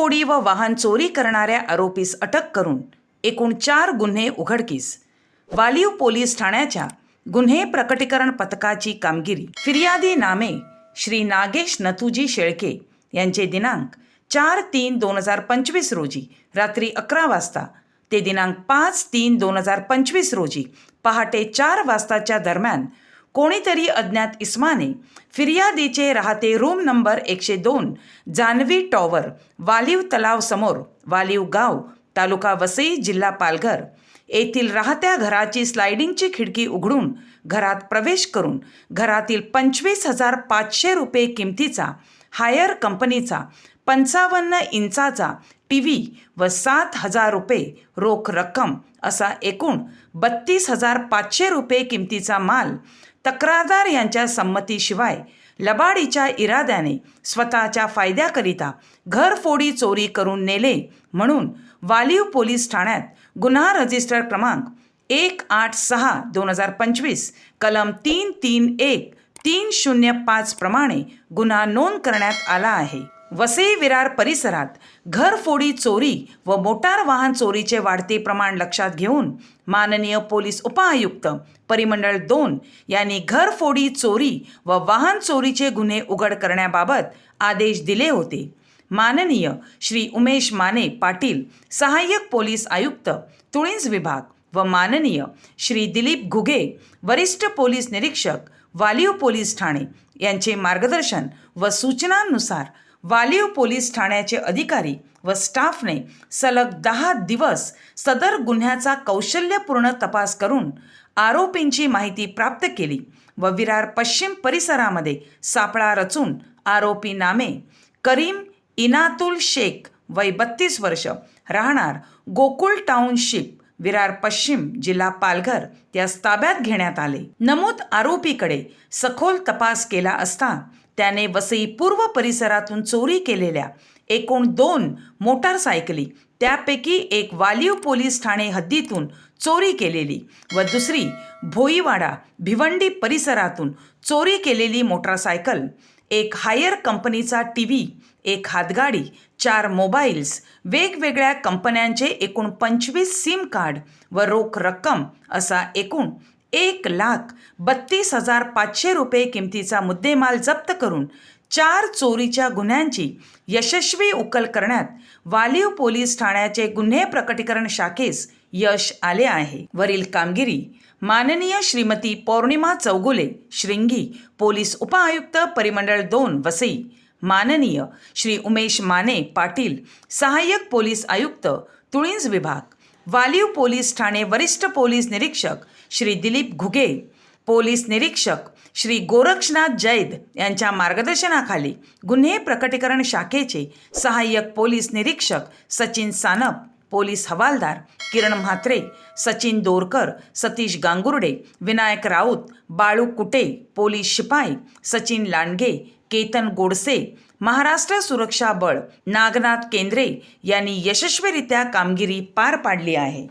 घरफोडी व वाहन चोरी करणाऱ्या आरोपीस अटक करून एकूण चार गुन्हे उघडकीस. वालीव पोलीस ठाण्याच्या गुन्हे प्रकटीकरण पथकाची कामगिरी. फिर्यादी नामे श्री नागेश नथुजी शेळके यांचे दिनांक चार तीन दोन हजार पंचवीस रोजी रात्री अकरा वाजता. ते दिनांक पाच तीन दोन हजार पंचवीस रोजी पहाटे चार वाजताच्या दरम्यान कोणीतरी अज्ञात इस्माने फिर्यादीचे राहते रूम नंबर एकशे दोन जानवी टॉवर वालीव तलाव समोर वालीव गाव तालुका वसई जिल्हा पालघर. येथील राहत्या घराची स्लायडिंगची खिडकी उघडून घरात प्रवेश करून घरातील पंचवीस हजार पाचशे रुपये किमतीचा हायर कंपनीचा पंचावन्न इंचाचा टी व्ही व सात हजार रुपये रोख रक्कम असा एकूण बत्तीस हजार पाचशे रुपये किमतीचा माल तक्रारदार यांच्या संमतीशिवाय लबाडीच्या इराद्याने स्वतःच्या फायद्याकरिता घरफोडी चोरी करून नेले म्हणून वालीव पोलीस ठाण्यात गुन्हा रजिस्टर क्रमांक एक आठ सहा दोन हजार पंचवीस कलम तीन तीन एक तीन शून्य पाच प्रमाणे गुन्हा नोंद करण्यात आला आहे. वसई विरार परिसरात घरफोडी चोरी व मोटार वाहन चोरीचे वाढते प्रमाण लक्षात घेऊन माननीय पोलीस उपआयुक्त परिमंडळ दोन यांनी घरफोडी चोरी व वाहन चोरीचे गुन्हे उघड करण्याबाबत आदेश दिले होते. माननीय श्री उमेश माने पाटील सहाय्यक पोलीस आयुक्त तुळींज विभाग व माननीय श्री दिलीप घुगे वरिष्ठ पोलीस निरीक्षक वालीव पोलीस ठाणे यांचे मार्गदर्शन व सूचनांनुसार वालीव पोलीस ठाण्याचे अधिकारी व स्टाफने सलग दहा दिवस सदर गुन्ह्याचा कौशल्यपूर्ण तपास करून आरोपींची माहिती प्राप्त केली व विरार पश्चिम परिसरामध्ये सापळा रचून आरोपी नामे करीम इनातुल शेख वय बत्तीस वर्ष राहणार गोकुळ टाउनशिप विरार पश्चिम जिल्हा पालघर त्यास ताब्यात घेण्यात आले. नमूद आरोपीकडे सखोल तपास केला असता त्याने वसई पूर्व परिसरातून चोरी केलेल्या एकूण दोन मोटारसायकली त्यापैकी एक वालीव पोलीस ठाणे हद्दीतून चोरी केलेली व दुसरी भोईवाडा भिवंडी परिसरातून चोरी केलेली मोटारसायकल एक हायर कंपनीचा टी व्ही एक हातगाडी चार मोबाईल्स वेगवेगळ्या कंपन्यांचे एकूण पंचवीस सिम कार्ड व रोख रक्कम असा एकूण एक लाख बत्तीस हजार पाचशे रुपये किमतीचा मुद्देमाल जप्त करून चार चोरीच्या गुन्ह्यांची यशस्वी उकल करण्यात वालीव पोलीस ठाण्याचे गुन्हे प्रकटीकरण शाखेस यश आले आहे. वरील कामगिरी माननीय श्रीमती पौर्णिमा चौगुले श्रिंगी पोलीस उपआयुक्त परिमंडळ दोन वसई माननीय श्री उमेश माने पाटील सहाय्यक पोलीस आयुक्त तुळींज विभाग वालीव पोलीस ठाणे वरिष्ठ पोलीस निरीक्षक श्री दिलीप घुगे पोलीस निरीक्षक श्री गोरक्षनाथ जैद यांच्या मार्गदर्शनाखाली गुन्हे प्रकटीकरण शाखेचे सहाय्यक पोलीस निरीक्षक सचिन सानप पोलीस हवालदार किरण म्हात्रे सचिन दोरकर सतीश गांगुर्डे विनायक राऊत बाळू कुटे पोलीस शिपाई सचिन लांडगे केतन गोडसे महाराष्ट्र सुरक्षा बळ नागनाथ केंद्रे यांनी यशस्वीरित्या कामगिरी पार पाडली आहे.